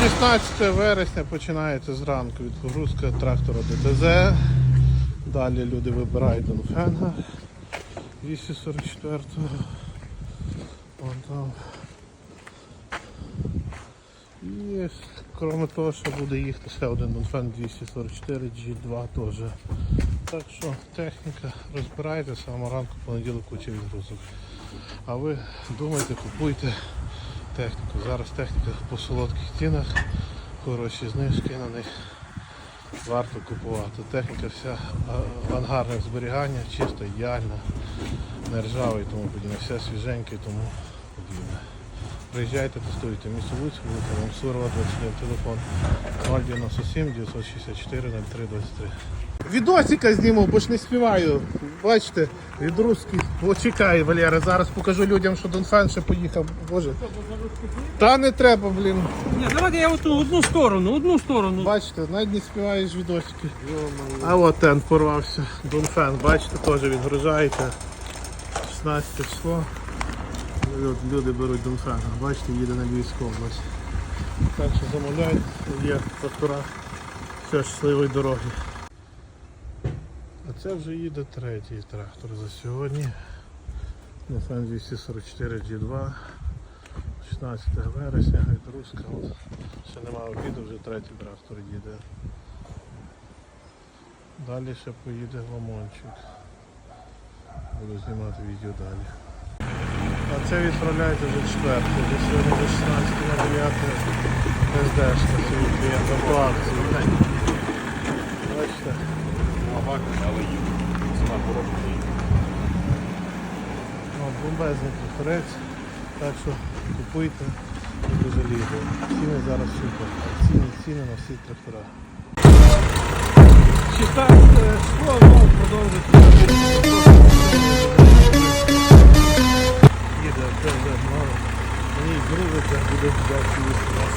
16 вересня починається зранку відгрузка трактора ДТЗ. Далі люди вибирають Донфенга 244. Вон там. І крім того, що буде їхати ще один Донфен 244 G2 теж. Так що техніка розбирайте самого ранку понеділок куча відгрузок. А ви думайте, купуйте техніку. Зараз техніка по солодких цінах, хороші знижки на них. Варто купувати. Техніка вся в ангарних зберігання, чисто ідеальна, не ржава і тому подібне, все свіженьке і тому подібне. Приїжджайте, тестуйте. Місто Луцьк, вулиця Мамсурова, 21 телефон 097 964 03 23. Відосика зніму, бо ж не співаю. Бачите, від русських. Почекай, Валера, зараз покажу людям, що Донфен ще поїхав. Боже. Та не треба, блін. Ні, давайте я оту одну сторону, одну сторону. Бачите, навіть не співаєш відосики. А от ten порвався. Донфен, бачите, теж відгружаєте. 16 число. Люд- Люди беруть Донфен. Бачите, їде на Львівську область. Так що замовляють, є трактора. Все, щасливої дороги. Це вже їде третій трактор за сьогодні. Донфен 244 G2. 16 вересня, Гайдруська. От. Ще немає обіду, вже третій трактор їде. Далі ще поїде Ламончик. Буду знімати відео далі. А це відправляється вже четвертий. Вже сьогодні вже 16 на 9 СДшка сьогодні клієнтам по акції. Бачите? О, бомбезний тракторець. Так що купуйте і дуже. Ціни зараз супер. Ціни, ціни на всі трактора. 16 число, ну, продовжується. Їде, це вже мало. Мені грузиться, буде взяти їсти нас.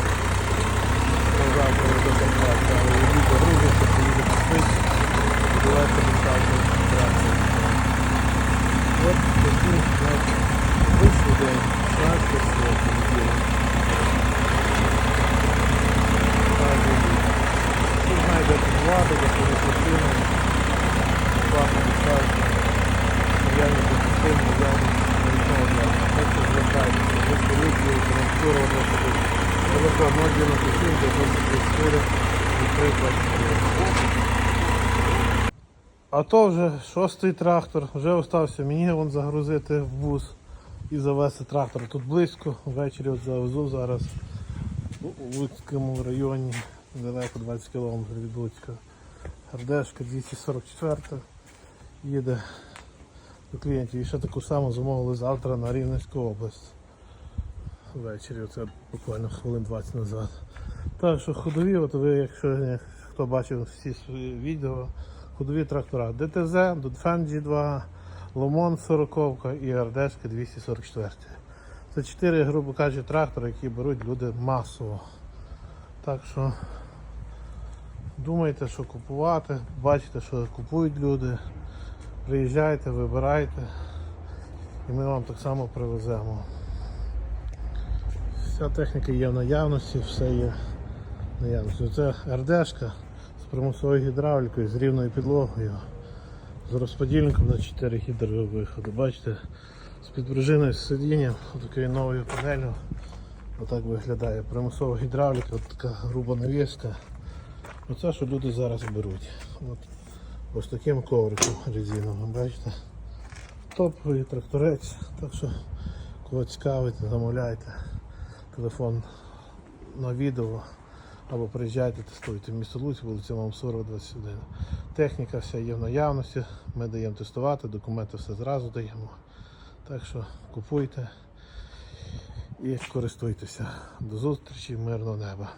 Завтра до контракту, але їде грузиться, поїде поспить. Давайте доставку трактор. От такий у нас вийшов день, 16 число, понеділок. Ви знаєте, як влади, як вони класно доставки. Я не допустимо, я не нічого не Так що звертайтеся, ви поліцію, транспору, телефон 097 934 2323. А то вже шостий трактор, вже остався мені вон загрузити в бус і завести трактор. Тут близько, ввечері от завезу зараз у Луцькому районі, далеко 20 км від Луцька. Гардешка 244 їде до клієнтів. І ще таку саму замовили завтра на Рівненську область. Ввечері, оце буквально хвилин 20 назад. Так що ходові, от ви, якщо хто бачив всі свої відео, ходові трактора ДТЗ, Дудфен G2, Ломон 40 і РДшка 244. Це чотири, грубо кажучи, трактори, які беруть люди масово. Так що думайте, що купувати, бачите, що купують люди. Приїжджайте, вибирайте і ми вам так само привеземо. Вся техніка є в наявності, все є в наявності. Це РДшка з примусовою гідравлікою, з рівною підлогою, з розподільником на 4 гідровиходи. Бачите, з підпружиною з сидінням, такою новою панелью. Отак виглядає. Примусова гідравліка, от така груба навіска. Оце, що люди зараз беруть. От, ось таким ковриком резиновим, бачите? Топовий тракторець, так що кого цікавить, замовляйте. Телефон на відео або приїжджайте, тестуйте. в Місто Луць, вулиця Мамсурова, 21. Техніка вся є в наявності, ми даємо тестувати, документи все зразу даємо. Так що купуйте і користуйтеся. До зустрічі, мирного неба.